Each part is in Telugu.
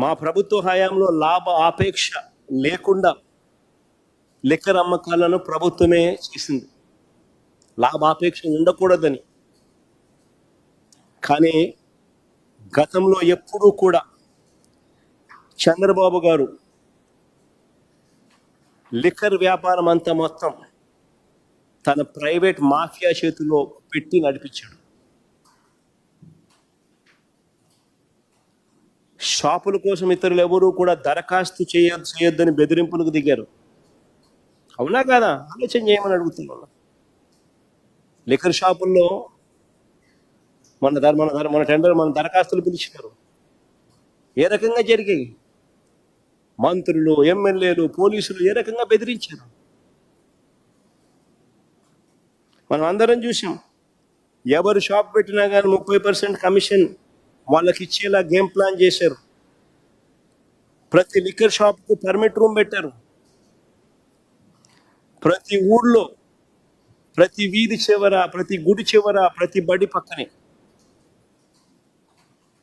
మా ప్రభుత్వ హయాంలో లాభ ఆపేక్ష లేకుండా లిక్కర్ అమ్మకాలను ప్రభుత్వమే చేసింది. లాభాపేక్ష ఉండకూడదని. కానీ గతంలో ఎప్పుడూ కూడా చంద్రబాబు గారు లిక్కర్ వ్యాపారం అంతా మొత్తం తన ప్రైవేట్ మాఫియా చేతిలో పెట్టి నడిపించాడు. షాపుల కోసం ఇతరులు ఎవరూ కూడా దరఖాస్తు చేయ చేయొద్దని బెదిరింపులకు దిగారు. అవునా కాదా? ఆలోచన చేయమని అడుగుతున్నాను. లిక్కర్ షాపుల్లో మన ధర మన ధర మన టెండర్ మన దరఖాస్తులు పిలిచినారు. ఏ రకంగా జరిగాయి? మంత్రులు ఎమ్మెల్యేలు పోలీసులు ఏ రకంగా బెదిరించారు? మనం అందరం చూసాం. ఎవరు షాప్ పెట్టినా కానీ ముప్పై పర్సెంట్ కమిషన్ వాళ్ళకి ఇచ్చేలా గేమ్ ప్లాన్ చేశారు. ప్రతి లిక్కర్ షాప్కు పర్మిట్ రూమ్ పెట్టారు. ప్రతి ఊళ్ళో ప్రతి వీధి చివర ప్రతి గుడి చివర ప్రతి బడి పక్కనే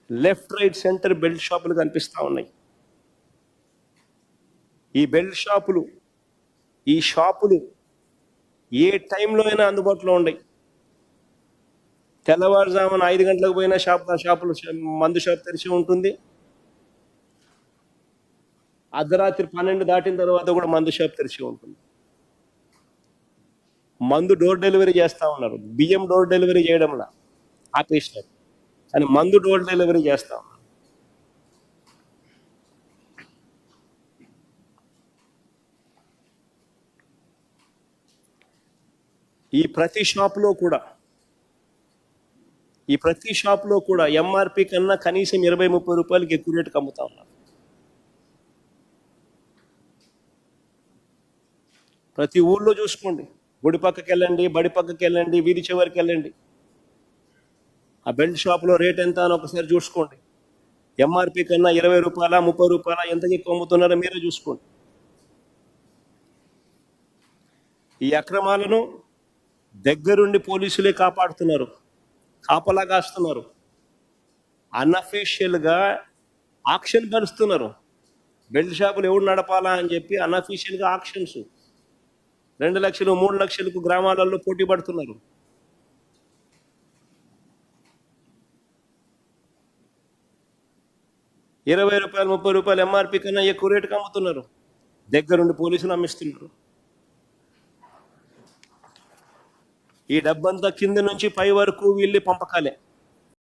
లెఫ్ట్ రైట్ సెంటర్ బెల్ట్ షాపులు కనిపిస్తూ ఉన్నాయి. ఈ బెల్ట్ షాపులు ఈ షాపులు ఏ టైంలో అయినా అందుబాటులో ఉన్నాయి తెల్లవారుజామున ఐదు గంటలకు పోయిన షాప్ షాపులు మందు షాప్ తెరిచి ఉంటుంది. అర్ధరాత్రి పన్నెండు దాటిన తర్వాత కూడా మందు షాప్ తెరిచి ఉంటుంది. మందు డోర్ డెలివరీ చేస్తా ఉన్నారు. బియ్యం డోర్ డెలివరీ చేయడంలా ఆపేసినారు. కానీ మందు డోర్ డెలివరీ చేస్తా ఉన్నారు. ఈ ప్రతి షాపులో కూడా ఈ ప్రతి షాప్లో కూడా ఎంఆర్పి కన్నా కనీసం ఇరవై ముప్పై రూపాయలకి ఎక్కువ రేటుకి అమ్ముతా ఉన్నారు. ప్రతి ఊళ్ళో చూసుకోండి. గుడి పక్కకి వెళ్ళండి బడి పక్కకి వెళ్ళండి వీధి చివరికి వెళ్ళండి. ఆ బెల్ట్ షాప్లో రేట్ ఎంత అని ఒకసారి చూసుకోండి. ఎంఆర్పి కన్నా ఇరవై రూపాయల ముప్పై రూపాయల ఎంతకి ఎక్కువ అమ్ముతున్నారో మీరే చూసుకోండి. ఈ అక్రమాలను దగ్గరుండి పోలీసులే కాపాడుతున్నారు. కాపలా కాస్తున్నారు అన్అఫీషియల్గా ఆక్షన్ పరుస్తున్నారు బెల్ట్ షాపులు ఎవడు నడపాలా అని చెప్పి అన్అఫీషియల్గా ఆక్షన్స్ రెండు లక్షలు మూడు లక్షలకు గ్రామాలలో పోటీ పడుతున్నారు. ఇరవై రూపాయలు ముప్పై రూపాయలు ఎంఆర్పి కన్నా ఎక్కువ రేటుకి అమ్ముతున్నారు. దగ్గరుండి పోలీసులు అమ్మిస్తున్నారు. ఈ డబ్బంతా కింద నుంచి పై వరకు వీళ్ళు పంపకాలే.